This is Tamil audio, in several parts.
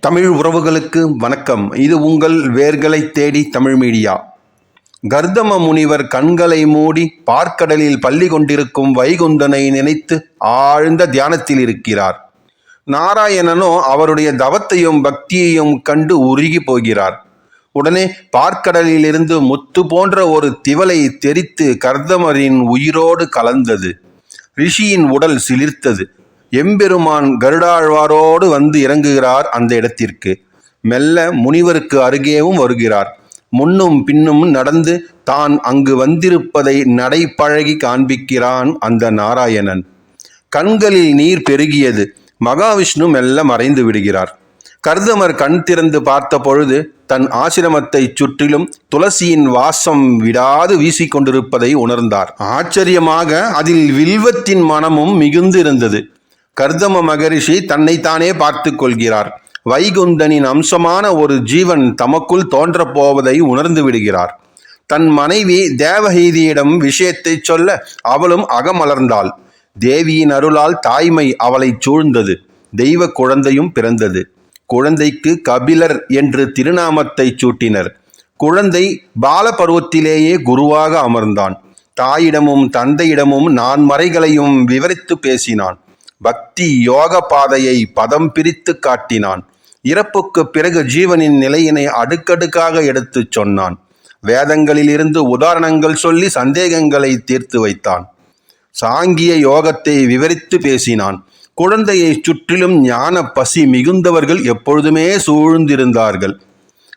தமிழ் உறவுகளுக்கு வணக்கம். இது உங்கள் வேர்களை தேடி தமிழ் மீடியா. கர்தம முனிவர் கண்களை மூடி பார்க்கடலில் பள்ளி கொண்டிருக்கும் வைகுந்தனை நினைத்து ஆழ்ந்த தியானத்தில் இருக்கிறார். நாராயணனோ அவருடைய தவத்தையும் பக்தியையும் கண்டு உருகி போகிறார். உடனே பார்க்கடலிலிருந்து முத்து போன்ற ஒரு திவலை தெரித்து கர்தமரின் உயிரோடு கலந்தது. ரிஷியின் உடல் சிலிர்த்தது. எம்பெருமான் கருடாழ்வாரோடு வந்து இறங்குகிறார் அந்த இடத்திற்கு. மெல்ல முனிவருக்கு அருகேவும் வருகிறார். முன்னும் பின்னும் நடந்து தான் அங்கு வந்திருப்பதை நடைப்பழகி காண்பிக்கிறான் அந்த நாராயணன். கண்களில் நீர் பெருகியது. மகாவிஷ்ணு மெல்ல மறைந்து விடுகிறார். கர்தமர் கண் திறந்து பார்த்த பொழுது தன் ஆசிரமத்தை சுற்றிலும் துளசியின் வாசம் விடாது வீசிக்கொண்டிருப்பதை உணர்ந்தார். ஆச்சரியமாக அதில் வில்வத்தின் மனமும் மிகுந்திருந்தது. கர்தம மகரிஷி தன்னைத்தானே பார்த்து கொள்கிறார் வைகுந்தனின் அம்சமான ஒரு ஜீவன் தமக்குள் தோன்றப் போவதை உணர்ந்து விடுகிறார். தன் மனைவி தேவஹீதியிடம் விஷயத்தை சொல்ல அவளும் அகமலர்ந்தாள். தேவியின் அருளால் தாய்மை அவளைச் சூழ்ந்தது. தெய்வ குழந்தையும் பிறந்தது. குழந்தைக்கு கபிலர் என்று திருநாமத்தை சூட்டினர். குழந்தை பாலபருவத்திலேயே குருவாக அமர்ந்தான். தாயிடமும் தந்தையிடமும் நான் மறைகளையும் விவரித்து பேசினான். பக்தி யோக பாதையை பதம் பிரித்து காட்டினான். இறப்புக்கு பிறகு ஜீவனின் நிலையினை அடுக்கடுக்காக எடுத்துச் சொன்னான். வேதங்களிலிருந்து உதாரணங்கள் சொல்லி சந்தேகங்களை தீர்த்து வைத்தான். சாங்கிய யோகத்தை விவரித்து பேசினான். குழந்தையை சுற்றிலும் ஞான பசி மிகுந்தவர்கள் எப்பொழுதுமே சூழ்ந்திருந்தார்கள்.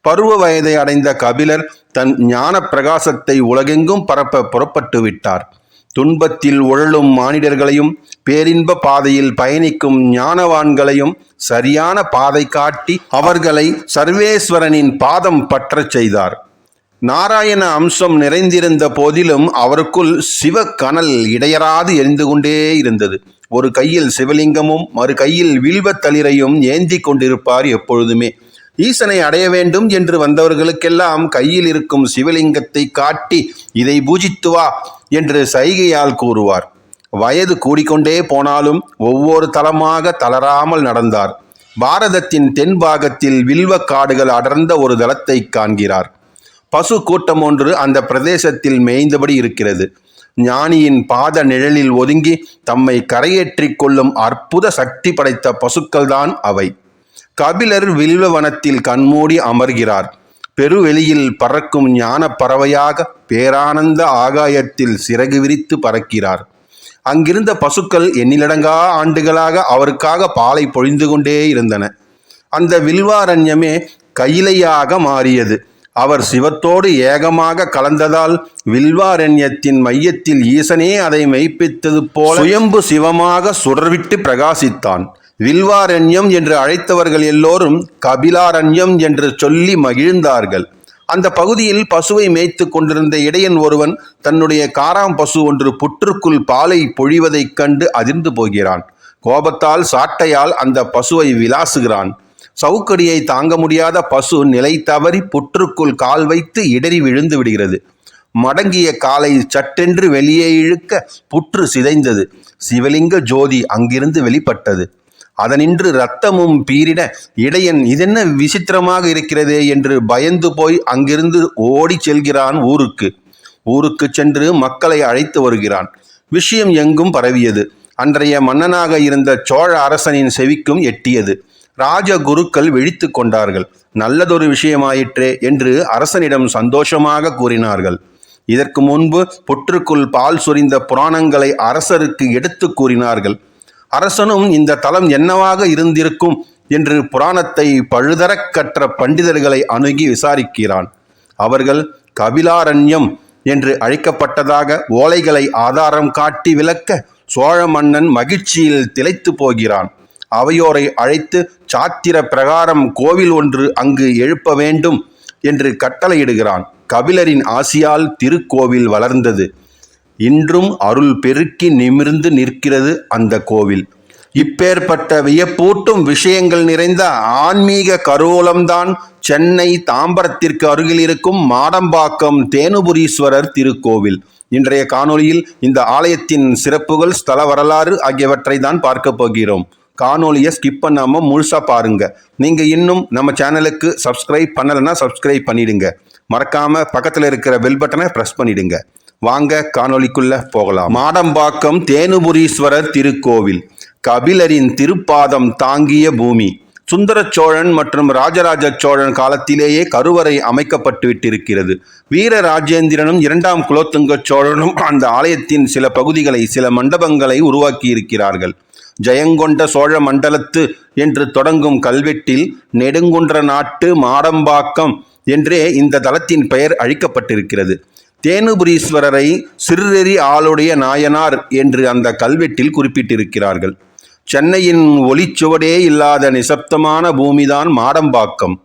பருவ வயதை அடைந்த கபிலர் தன் ஞான பிரகாசத்தை உலகெங்கும் பரப்ப புறப்பட்டு விட்டார். துன்பத்தில் உழலும் மானிடர்களையும் பேரின்ப பாதையில் பயணிக்கும் ஞானவான்களையும் சரியான பாதை காட்டி அவர்களை சர்வேஸ்வரனின் பாதம் பற்றச் செய்தார். நாராயண அம்சம் நிறைந்திருந்த போதிலும் அவருக்குள் சிவ கனல் இடையராது எரிந்து கொண்டே இருந்தது. ஒரு கையில் சிவலிங்கமும் மறு கையில் வில்வத்தளிரையும் ஏந்தி கொண்டிருப்பார் எப்பொழுதுமே. ஈசனை அடைய வேண்டும் என்று வந்தவர்களுக்கெல்லாம் கையில் இருக்கும் சிவலிங்கத்தை காட்டி இதை பூஜித்து வா என்று சைகையால் கூறுவார். வயது கூடிக்கொண்டே போனாலும் ஒவ்வொரு தளமாக தளராமல் நடந்தார். பாரதத்தின் தென்பாகத்தில் வில்வ காடுகள் அடர்ந்த ஒரு தளத்தை காண்கிறார். பசு கூட்டம் ஒன்று அந்த பிரதேசத்தில் மேய்ந்தபடி இருக்கிறது. ஞானியின் பாத நிழலில் ஒதுங்கி தம்மை கரையேற்றிக் கொள்ளும் அற்புத சக்தி படைத்த பசுக்கள்தான் அவை. கபிலர் வில்வவனத்தில் கண்மூடி அமர்கிறார். பெருவெளியில் பறக்கும் ஞான பறவையாக பேரானந்த ஆகாயத்தில் சிறகு விரித்து பறக்கிறார். அங்கிருந்த பசுக்கள் எண்ணிலடங்கா ஆண்டுகளாக அவருக்காக பாலை பொழிந்து கொண்டே இருந்தன. அந்த வில்வாரண்யமே கையிலையாக மாறியது. அவர் சிவத்தோடு ஏகமாக கலந்ததால் வில்வாரண்யத்தின் மையத்தில் ஈசனே அதை மெய்ப்பித்தது போல சுயம்பு சிவமாக சுடர்விட்டு பிரகாசித்தான். வில்வாரண்யம் என்று அழைத்தவர்கள் எல்லோரும் கபிலாரண்யம் என்று சொல்லி மகிழ்ந்தார்கள். அந்த பகுதியில் பசுவை மேய்த்து கொண்டிருந்த இடையன் ஒருவன் தன்னுடைய காராம் பசு ஒன்று புற்றுக்குள் பாலை பொழிவதைக் கண்டு அதிர்ந்து போகிறான். கோபத்தால் சாட்டையால் அந்த பசுவை விளாசுகிறான் சவுக்கடியை தாங்க முடியாத பசு நிலை தவறி புற்றுக்குள் கால் வைத்து இடறி விழுந்து விடுகிறது. மடங்கிய காலை சட்டென்று வெளியே இழுக்க புற்று சிதைந்தது. சிவலிங்க ஜோதி அங்கிருந்து வெளிப்பட்டது. அதனின்று இரத்தமும் பீரிட இடையன் இதென்ன விசித்திரமாக இருக்கிறதே? என்று பயந்து போய் அங்கிருந்து ஓடிச் செல்கிறான் ஊருக்கு. ஊருக்கு சென்று மக்களை அழைத்து வருகிறான். விஷயம் எங்கும் பரவியது. அன்றைய மன்னனாக இருந்த சோழ அரசனின் செவிக்கும் எட்டியது. ராஜ குருக்கள் விழித்து கொண்டார்கள். நல்லதொரு விஷயமாயிற்றே என்று அரசனிடம் சந்தோஷமாக கூறினார்கள். இதற்கு முன்பு புற்றுக்குள் பால் சொரிந்த புராணங்களை அரசருக்கு எடுத்து கூறினார்கள். அரசனும் இந்த தலம் என்னவாக இருந்திருக்கும் என்று புராணத்தை பழுதரக் கற்ற பண்டிதர்களை அணுகி விசாரிக்கிறான். அவர்கள் கபிலாரண்யம் என்று அழைக்கப்பட்டதாக ஓலைகளை ஆதாரம் காட்டி விளக்க சோழ மன்னன் மகிழ்ச்சியில் திளைத்து போகிறான். அவையோரை அழைத்து சாத்திர பிரகாரம் கோவில் ஒன்று அங்கு எழுப்ப வேண்டும் என்று கட்டளையிடுகிறான். கபிலரின் ஆசியால் திருக்கோவில் வளர்ந்தது. இன்றும் அருள் பெருக்கி நிமிர்ந்து நிற்கிறது அந்த கோவில். இப்பேற்பட்ட வியப்பூட்டும் விஷயங்கள் நிறைந்த ஆன்மீக கருவூலம்தான் சென்னை தாம்பரத்திற்கு அருகில் இருக்கும் மாடம்பாக்கம் தேனுபுரீஸ்வரர் திருக்கோவில். இன்றைய காணொளியில் இந்த ஆலயத்தின் சிறப்புகள் ஸ்தல வரலாறு ஆகியவற்றை தான் பார்க்க போகிறோம். காணொலியை ஸ்கிப் பண்ணாமல் முழுசாக பாருங்கள் நீங்கள் இன்னும் நம்ம சேனலுக்கு சப்ஸ்கிரைப் பண்ணலைன்னா சப்ஸ்கிரைப் பண்ணிடுங்க. மறக்காமல் பக்கத்தில் இருக்கிற பெல் பட்டனை ப்ரெஸ் பண்ணிடுங்க. வாங்க காணொலிக்குள்ள போகலாம். மாடம்பாக்கம் தேனுபுரீஸ்வரர் திருக்கோவில். கபிலரின் திருப்பாதம் தாங்கிய பூமி. சுந்தர சோழன் மற்றும் ராஜராஜ சோழன் காலத்திலேயே கருவறை அமைக்கப்பட்டு விட்டிருக்கிறது வீர ராஜேந்திரனும் இரண்டாம் குலோத்துங்க சோழனும் அந்த ஆலயத்தின் சில பகுதிகளை சில மண்டபங்களை உருவாக்கியிருக்கிறார்கள். ஜெயங்கொண்ட சோழ மண்டலத்து என்று தொடங்கும் கல்வெட்டில் நெடுங்குன்ற நாட்டு மாடம்பாக்கம் என்றே இந்த தலத்தின் பெயர் அழிக்கப்பட்டிருக்கிறது. தேனுபுரீஸ்வரரை சிறுநெறி ஆளுடைய நாயனார் என்று அந்த கல்வெட்டில் குறிப்பிட்டிருக்கிறார்கள். சென்னையின் ஒளிச்சுவடே இல்லாத நிசப்தமான பூமிதான் மாடம்பாக்கம்.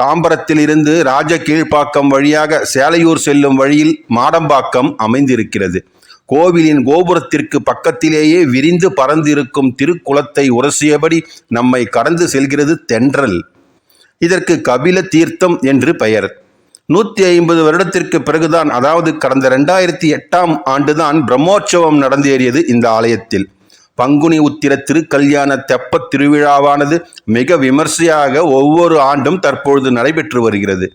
தாம்பரத்திலிருந்து ராஜ கீழ்ப்பாக்கம் வழியாக சேலையூர் செல்லும் வழியில் மாடம்பாக்கம் அமைந்திருக்கிறது. கோவிலின் கோபுரத்திற்கு பக்கத்திலேயே விரிந்து பறந்திருக்கும் திருக்குளத்தை உரசியபடி நம்மை கடந்து செல்கிறது தென்றல். இதற்கு கபில தீர்த்தம் என்று பெயர். நூற்றி ஐம்பது வருடத்திற்கு பிறகுதான் அதாவது கடந்த ரெண்டாயிரத்தி எட்டாம் ஆண்டுதான் பிரம்மோற்சவம் நடந்தேறியது இந்த ஆலயத்தில். பங்குனி உத்திர திருக்கல்யாண தெப்பத் திருவிழாவானது மிக விமர்சையாக ஒவ்வொரு ஆண்டும் தற்பொழுது நடைபெற்று வருகிறது.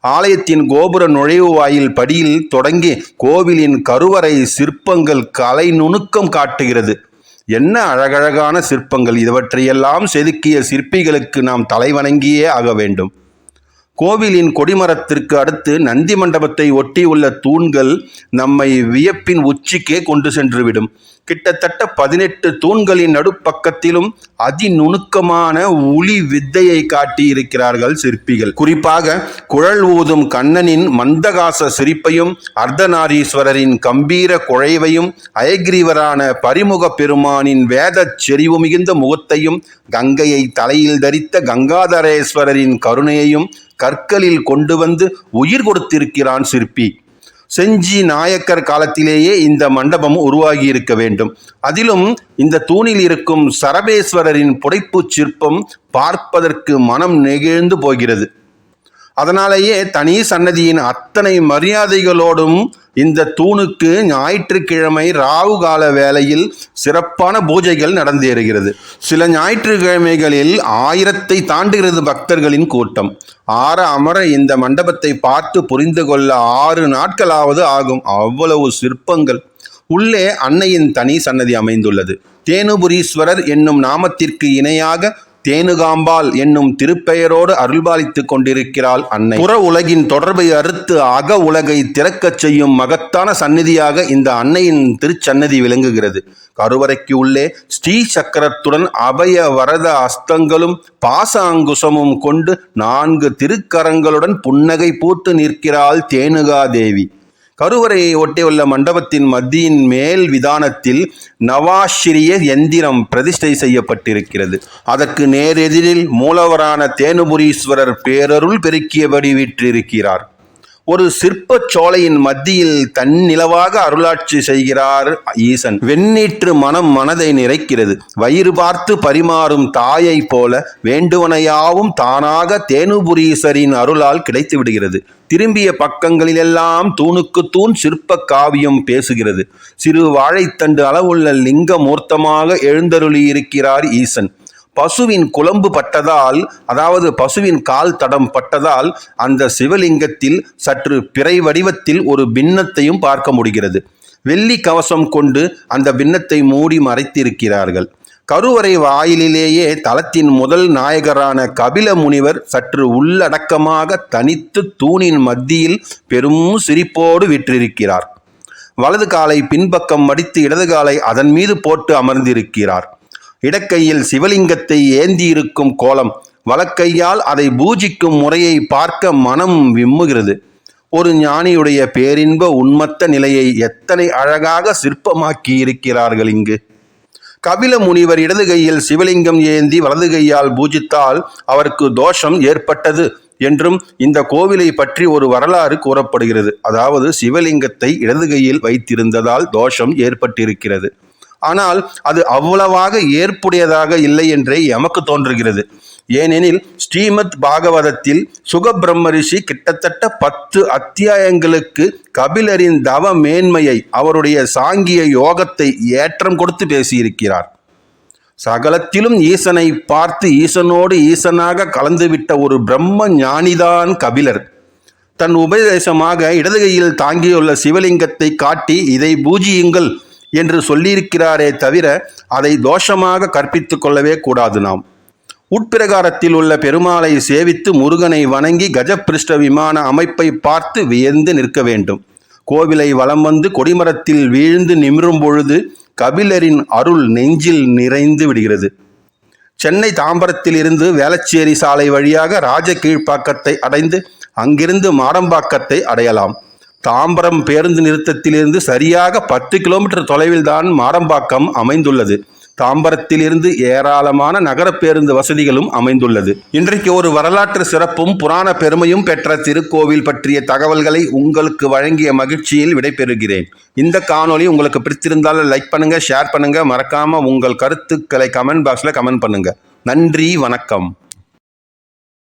ஆலயத்தின் கோபுர நுழைவு வாயில் படியில் தொடங்கி கோவிலின் கருவறை சிற்பங்கள் கலை நுணுக்கம் காட்டுகிறது. என்ன அழகழகான சிற்பங்கள் இவற்றையெல்லாம் செதுக்கிய சிற்பிகளுக்கு நாம் தலைவணங்கியே ஆக வேண்டும். கோவிலின் கொடிமரத்திற்கு அடுத்து நந்தி மண்டபத்தை ஒட்டியுள்ள தூண்கள் நம்மை வியப்பின் உச்சிக்கே கொண்டு சென்றுவிடும். கிட்டத்தட்ட பதினெட்டு தூண்களின் நடுப்பக்கத்திலும் அதிநுணுக்கமான உளி வித்தையை காட்டியிருக்கிறார்கள் சிற்பிகள். குறிப்பாக குழல் ஊதும் கண்ணனின் மந்தகாச சிரிப்பையும் அர்த்தநாரீஸ்வரரின் கம்பீர குழைவையும் அயக்ரீவரான பரிமுக பெருமானின் வேதச் செறிவு மிகுந்த முகத்தையும் கங்கையை தலையில் தரித்த கங்காதரேஸ்வரரின் கருணையையும் கற்களில் கொண்டு வந்து உயிர் கொடுத்திருக்கிறான் சிற்பி. செஞ்சி நாயக்கர் காலத்திலேயே இந்த மண்டபம் உருவாகி இருக்க வேண்டும். அதிலும் இந்த தூணில் இருக்கும் சரபேஸ்வரரின் புடைப்புச் சிற்பம் பார்ப்பதற்கு மனம் நெகிழ்ந்து போகிறது. அதனாலேயே தனி சன்னதியின் அத்தனை மரியாதைகளோடும் இந்த தூணுக்கு ஞாயிற்றுக்கிழமை ராகு கால வேளையில் சிறப்பான பூஜைகள் நடந்தேறுகிறது. சில ஞாயிற்றுக்கிழமைகளில் ஆயிரத்தை தாண்டுகிறது பக்தர்களின் கூட்டம். ஆற அமர இந்த மண்டபத்தை பார்த்து புரிந்து கொள்ள ஆறு நாட்களாவது ஆகும் அவ்வளவு சிற்பங்கள். உள்ளே அன்னையின் தனி சன்னதி அமைந்துள்ளது. தேனுபுரீஸ்வரர் என்னும் நாமத்திற்கு இணையாக தேனுகாம்பாள் என்னும் திருப்பெயரோடு அருள்பாலித்துக் கொண்டிருக்கிறாள் அன்னை. புற உலகின் தொடர்பை அறுத்து அக உலகை திறக்கச் செய்யும் மகத்தான சந்நிதியாக இந்த அன்னையின் திருச்சன்னதி விளங்குகிறது. கருவறைக்கு உள்ளே ஸ்ரீ சக்கரத்துடன் அபய வரத அஸ்தங்களும் பாச அங்குசமும் கொண்டு நான்கு திருக்கரங்களுடன் புன்னகை பூத்து நிற்கிறாள் தேனுகா தேவி கருவறையை ஒட்டியுள்ள மண்டபத்தின் மத்தியின் மேல் விதானத்தில் நவாஷிரிய எந்திரம் பிரதிஷ்டை செய்யப்பட்டிருக்கிறது. அதற்கு நேரெதிரில் மூலவரான தேனுபுரீஸ்வரர் பேரருள் பெருக்கியபடி வீற்றிருக்கிறார். ஒரு சிற்பச் சோலையின் மத்தியில் தன்னிலவாக அருளாட்சி செய்கிறார் ஈசன். வெண்ணீற்று மனம் மனதை நிறைக்கிறது. வயிறு பார்த்து பரிமாறும் தாயை போல வேண்டுவனையாவும் தானாக தேனுபுரீசரின் அருளால் கிடைத்து விடுகிறது. திரும்பிய பக்கங்களிலெல்லாம் தூணுக்கு தூண் சிற்ப காவியம் பேசுகிறது. சிறு வாழைத்தண்டு அளவுள்ள லிங்க மூர்த்தமாக எழுந்தருளி இருக்கிறார் ஈசன். பசுவின் குழம்பு பட்டதால் அதாவது பசுவின் கால் தடம் பட்டதால் அந்த சிவலிங்கத்தில் சற்று பிறை வடிவத்தில் ஒரு பின்னத்தையும் பார்க்க முடிகிறது. வெள்ளி கவசம் கொண்டு அந்த பின்னத்தை மூடி மறைத்திருக்கிறார்கள். கருவறை வாயிலிலேயே தலத்தின் முதல் நாயகரான கபில முனிவர் சற்று உள்ளடக்கமாக தனித்து தூணின் மத்தியில் பெரும் சிரிப்போடு விற்றிருக்கிறார் வலது காலை பின்பக்கம் மடித்து இடது காலை அதன் மீது போட்டு அமர்ந்திருக்கிறார். இடக்கையில் சிவலிங்கத்தை ஏந்தியிருக்கும் கோலம் வலக்கையால் அதை பூஜிக்கும் முறையை பார்க்க மனம் விம்முகிறது. ஒரு ஞானியுடைய பேரின்ப உண்மத்த நிலையை எத்தனை அழகாக சிற்பமாக்கி இருக்கிறார்கள் இங்கு. கபில முனிவர் இடது கையில் சிவலிங்கம் ஏந்தி வலது கையால் பூஜித்தால் அவருக்கு தோஷம் ஏற்பட்டது என்றும் இந்த கோவிலை பற்றி ஒரு வரலாறு கூறப்படுகிறது. அதாவது சிவலிங்கத்தை இடது கையில் வைத்திருந்ததால் தோஷம் ஏற்பட்டிருக்கிறது. ஆனால் அது அவ்வளவாக ஏற்புடையதாக இல்லை என்றே எமக்கு தோன்றுகிறது. ஏனெனில் ஸ்ரீமத் பாகவதத்தில் சுகபிரம்ம ரிஷி கிட்டத்தட்ட பத்து அத்தியாயங்களுக்கு கபிலரின் தவ மேன்மையை அவருடைய சாங்கிய யோகத்தை ஏற்றம் கொடுத்து பேசியிருக்கிறார். சகலத்திலும் ஈசனை பார்த்து ஈசனோடு ஈசனாக கலந்துவிட்ட ஒரு பிரம்ம ஞானிதான் கபிலர். தன் உபதேசமாக இடதுகையில் தாங்கியுள்ள சிவலிங்கத்தை காட்டி இதை பூஜியுங்கள். என்று சொல்லியிருக்கிறாரே தவிர அதை தோஷமாக கற்பித்து கொள்ளவே கூடாது நாம். உட்பிரகாரத்தில் உள்ள பெருமாளை சேவித்து முருகனை வணங்கி கஜபிருஷ்ட விமான அமைப்பை பார்த்து வியந்து நிற்க வேண்டும். கோவிலை வலம் வந்து கொடிமரத்தில் வீழ்ந்து நிமிரும் பொழுது கபிலரின் அருள் நெஞ்சில் நிறைந்து விடுகிறது. சென்னை தாம்பரத்தில் இருந்து வேளச்சேரி சாலை வழியாக ராஜ கீழ்ப்பாக்கத்தை அடைந்து அங்கிருந்து மாடம்பாக்கத்தை அடையலாம். தாம்பரம் பேருந்து நிறுத்தத்திலிருந்து சரியாக பத்து கிலோமீட்டர் தொலைவில் தான் மாடம்பாக்கம் அமைந்துள்ளது. தாம்பரத்திலிருந்து ஏராளமான நகர பேருந்து வசதிகளும் அமைந்துள்ளது. இன்றைக்கு ஒரு வரலாற்று சிறப்பும் புராண பெருமையும் பெற்ற திருக்கோவில் பற்றிய தகவல்களை உங்களுக்கு வழங்கிய மகிழ்ச்சியில் விடைபெறுகிறேன். இந்த காணொலி உங்களுக்கு பிடித்திருந்தால் லைக் பண்ணுங்க ஷேர் பண்ணுங்க. மறக்காம உங்கள் கருத்துக்களை கமெண்ட் பாக்ஸ்ல கமெண்ட் பண்ணுங்க. நன்றி வணக்கம்.